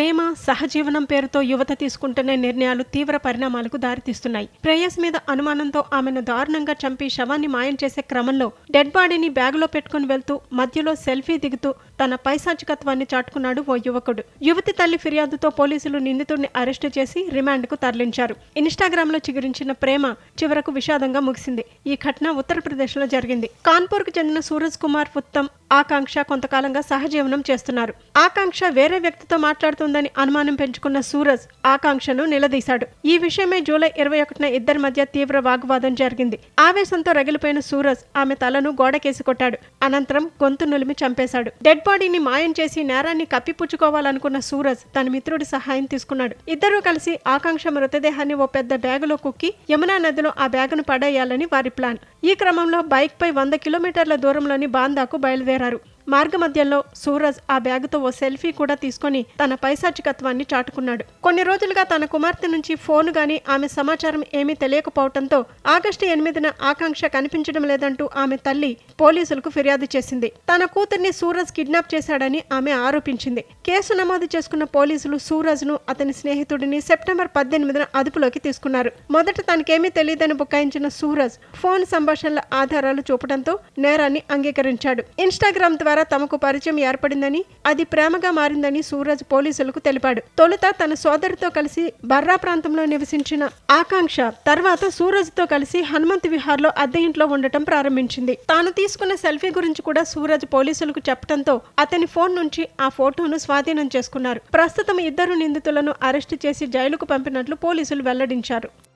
ప్రేమ సహజీవనం పేరుతో యువత తీసుకుంటున్న నిర్ణయాలు తీవ్ర పరిణామాలకు దారితీస్తున్నాయి. ప్రేయస్ మీద అనుమానంతో ఆమెను దారుణంగా చంపి శవాన్ని మాయం చేసే క్రమంలో డెడ్ బాడీని బ్యాగులో పెట్టుకుని వెళ్తూ మధ్యలో సెల్ఫీ దిగుతూ తన పైశాచికత్వాన్ని చాటుకున్నాడు ఓ యువకుడు. యువతి తల్లి ఫిర్యాదుతో పోలీసులు నిందితుడిని అరెస్టు చేసి రిమాండ్కు తరలించారు. ఇన్స్టాగ్రామ్లో చిగురించిన ప్రేమ చివరకు విషాదంగా ముగిసింది. ఈ ఘటన ఉత్తరప్రదేశ్లో జరిగింది. కాన్పూర్కు చెందిన సూరజ్ కుమార్ ఉత్తమ్ ఆకాంక్ష కొంతకాలంగా సహజీవనం చేస్తున్నారు. ఆకాంక్ష వేరే వ్యక్తితో మాట్లాడుతుందని అనుమానం పెంచుకున్న సూరజ్ ఆకాంక్షను నిలదీశాడు. ఈ విషయమై జూలై ఇరవై ఒకటిన ఇద్దరి మధ్య తీవ్ర వాగ్వాదం జరిగింది. ఆవేశంతో రగిలిపోయిన సూరజ్ ఆమె తలను గోడకేసి కొట్టాడు. అనంతరం గొంతు నులిమి చంపేశాడు. డెడ్ బాడీని మాయం చేసి నేరాన్ని కప్పిపుచ్చుకోవాలనుకున్న సూరజ్ తన మిత్రుడి సహాయం తీసుకున్నాడు. ఇద్దరూ కలిసి ఆకాంక్ష మృతదేహాన్ని ఓ పెద్ద బ్యాగులో కుక్కి యమునా నదిలో ఆ బ్యాగును పడేయాలని వారి ప్లాన్. ఈ క్రమంలో బైక్ పై వంద కిలోమీటర్ల దూరంలోని బాందాకు బయలుదేరారు. られ。మార్గమధ్యంలో సూరజ్ ఆ బ్యాగుతో ఓ సెల్ఫీ కూడా తీసుకొని తన పైశాచికత్వాన్ని చాటుకున్నాడు. కొన్ని రోజులుగా తన కుమార్తె నుంచి ఫోన్ గాని ఆమె సమాచారం ఏమీ తెలియకపోవడంతో ఆగస్టు ఎనిమిదిన ఆకాంక్ష కనిపించడం లేదంటూ ఆమె తల్లి పోలీసులకు ఫిర్యాదు చేసింది. తన కూతుర్ని సూరజ్ కిడ్నాప్ చేశాడని ఆమె ఆరోపించింది. కేసు నమోదు చేసుకున్న పోలీసులు సూరజ్ను అతని స్నేహితుడిని సెప్టెంబర్ పద్దెనిమిదిన అదుపులోకి తీసుకున్నారు. మొదట తనకేమీ తెలియదని బుకాయించిన సూరజ్ ఫోన్ సంభాషణల ఆధారాలు చూపడంతో నేరాన్ని అంగీకరించాడు. ఇన్స్టాగ్రామ్ ద్వారా తమకు పరిచయం ఏర్పడిందని అది ప్రేమగా మారిందని సూరజ్ పోలీసులకు తెలిపాడు. తొలుత తన సోదరితో కలిసి బర్రా ప్రాంతంలో నివసించిన ఆకాంక్ష తర్వాత సూరజ్తో కలిసి హనుమంత్ విహార్లో అద్దె ఇంట్లో ఉండటం ప్రారంభించింది. తాను తీసుకున్న సెల్ఫీ గురించి కూడా సూరజ్ పోలీసులకు చెప్పడంతో అతని ఫోన్ నుంచి ఆ ఫోటోను స్వాధీనం చేసుకున్నారు. ప్రస్తుతం ఇద్దరు నిందితులను అరెస్టు చేసి జైలుకు పంపినట్లు పోలీసులు వెల్లడించారు.